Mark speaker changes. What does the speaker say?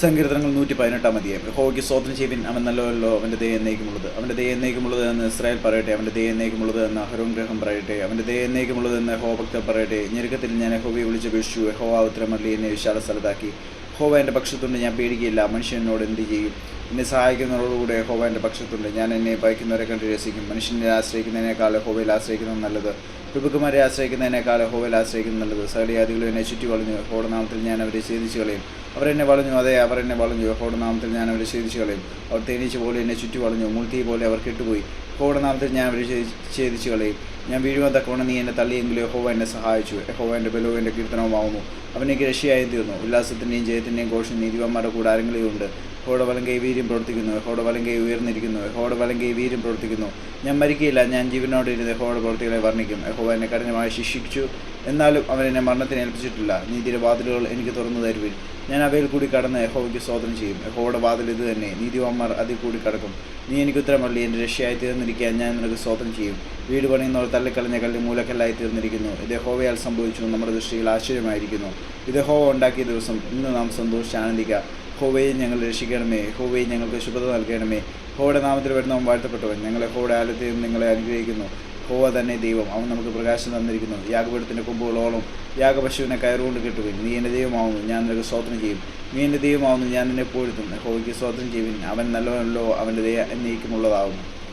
Speaker 1: സങ്കീർത്തനങ്ങൾ നൂറ്റി പതിനെട്ടാം അധ്യായം. യഹോവയ്ക്ക് സ്തോത്രം ചെയ്യുവിൻ. അവൻ നല്ലവല്ലോ അവന്റെ ദയ എന്നേക്കുമുള്ളത്. അവന്റെ ദയ എന്നേക്കുമുള്ളത് എന്ന് ഇസ്രായേൽ പറയട്ടെ. അവന്റെ ദയ എന്നേക്കുമുള്ളത് എന്ന് അഹരോൻ ഗ്രഹം പറയട്ടെ. അവന്റെ ദയ എന്നേക്കുമുള്ളത് എന്ന് ഹോഭക്തർ ഭക്തർ പറയട്ടെ. ഞെരുക്കത്തിൽ ഞാൻ യഹോവയെ വിളിച്ചപേക്ഷിച്ചു യഹോവ ഉത്തരമല്ലി എന്നെ വിശാല സ്ഥലത്താക്കി. ഹോവ എന്റെ പക്ഷത്തുണ്ട്. ഞാൻ പേടിക്കുകയില്ല. മനുഷ്യൻ എന്നോട് എന്ത് ചെയ്യും? എന്നെ സഹായിക്കുന്നവരോടുകൂടെ ഹോവ എന്റെ പക്ഷത്തുണ്ട്. ഞാൻ എന്നെ ഭയക്കുന്നവരെ കണ്ട് രസിക്കും. മനുഷ്യനെ ആശ്രയിക്കുന്നതിനേക്കാൾ ഹോവയിൽ ആശ്രയിക്കുന്നത് നല്ലത്. പ്രഭുക്കന്മാരെ ആശ്രയിക്കുന്നതിനേക്കാൾ ഹോവയിൽ ആശ്രയിക്കുന്നത് നല്ലത്. സകലയാദികളും എന്നെ ചുറ്റി വളഞ്ഞു. ഹോടെ നാമത്തിൽ ഞാൻ അവരെ ഛേദിച്ചു കളയും. അവർ എന്നെ വളഞ്ഞു. അതെ അവർ എന്നെ വളഞ്ഞു. ഹോടെ നാമത്തിൽ ഞാൻ അവരെ ഛേദിച്ചു കളയും. അവർ തേനീച്ച പോലെ എന്നെ ചുറ്റി വളഞ്ഞു. മുൾത്തി പോലെ അവർ കെട്ടുപോയി. ഹോടെ നാമത്തിൽ ഞാൻ അവരെ ഛേദി- ഛേദിച്ചു കളയും. ഞാൻ വീഴുവാൻ തക്കവണ്ണം നീ എന്നെ തള്ളിയെങ്കിലും ഹോവ എന്നെ സഹായിച്ചു. ഹോവ എന്റെ ബലവും എന്റെ കീർത്തനവുമാവുന്നു അവനേക്ക് രക്ഷയായി തീർന്നു. ഉല്ലാസത്തിന്റെയും ജയത്തിന്റെയും ഘോഷം നീതിവാന്മാരുടെ കൂടാരങ്ങളിലും ഉണ്ട്? ഹോടെ വലം വീര്യം പ്രവർത്തിക്കുന്നു. ഹോടെ വലം ഉയർന്നിരിക്കുന്നു. ഹോടെ വലം വീര്യം പ്രവർത്തിക്കുന്നു. ഞാൻ മരിക്കുകയില്ല ഞാൻ ജീവനോട് ഇരുന്ന് യഹോയുടെ പ്രവർത്തികളെ വർണിക്കും. യഹോവ എന്നെ കഠിനമായി ശിക്ഷിച്ചു. എന്നാലും അവൻ എന്നെ മരണത്തിന് ഏൽപ്പിച്ചിട്ടില്ല. നീതിയുടെ വാതിലുകൾ എനിക്ക് തുറന്നു തരുവിൻ. ഞാൻ അവയിൽ കൂടി കടന്ന് യഹോവയ്ക്ക് സ്വാതന്ത്ര്യം ചെയ്യും. യഹോയുടെ വാതിൽ ഇത് തന്നെ. നീതിവാന്മാർ അതിൽ കൂടി കടക്കും. നീ എനിക്ക് ഉത്തരമല്ലി എന്റെ രക്ഷയായി തീർന്നിരിക്കാൻ ഞാൻ നിനക്ക് സ്വാതന്ത്ര്യം ചെയ്യും. വീട് പണിയുന്നവർ തള്ളിക്കളഞ്ഞ കല്ല് മൂലക്കല്ലായി തീർന്നിരിക്കുന്നു. ഇത് ഹോവയാൽ സംഭവിച്ചു നമ്മുടെ ദൃഷ്ടിയിൽ ആശ്ചര്യമായിരിക്കുന്നു. ഇത് ഹോവ ഉണ്ടാക്കിയ ദിവസം ഇന്ന് നാം സന്തോഷിച്ച് ആനന്ദിക്കുക ഹോവയെ ഞങ്ങൾ രക്ഷിക്കണമേ. ഹോവയെ ഞങ്ങൾക്ക് ശുഭത നൽകണമേ. ഹോയുടെ നാമത്തിൽ വരുന്നവൻ വാഴ്ത്തപ്പെട്ടവൻ. ഞങ്ങളെ ഹോയുടെ ആലത്തെയും നിങ്ങളെ അനുഗ്രഹിക്കുന്നു. ഹോവ തന്നെ ദൈവം. അവൻ നമുക്ക് പ്രകാശം തന്നിരിക്കുന്നു. യാഗപീഠത്തിന്റെ കൊമ്പുകളോളം യാഗപശുവിനെ കയറുകൊണ്ട് കിട്ടുവിൻ. നീ എന്റെ ദൈവമാവുന്നു. ഞാൻ നിനക്ക് സ്വാതന്ത്ര്യം ചെയ്യും. നീ എന്റെ ദൈവമാവുന്നു. ഞാൻ നിന്നെ പോഴ്ത്തും ഹോവയ്ക്ക് സ്വാതന്ത്ര്യം ചെയ്യുവിൻ. അവൻ നല്ലവനല്ലോ. അവന്റെ ദയ എന്നേക്കുമുള്ളതാവുന്നു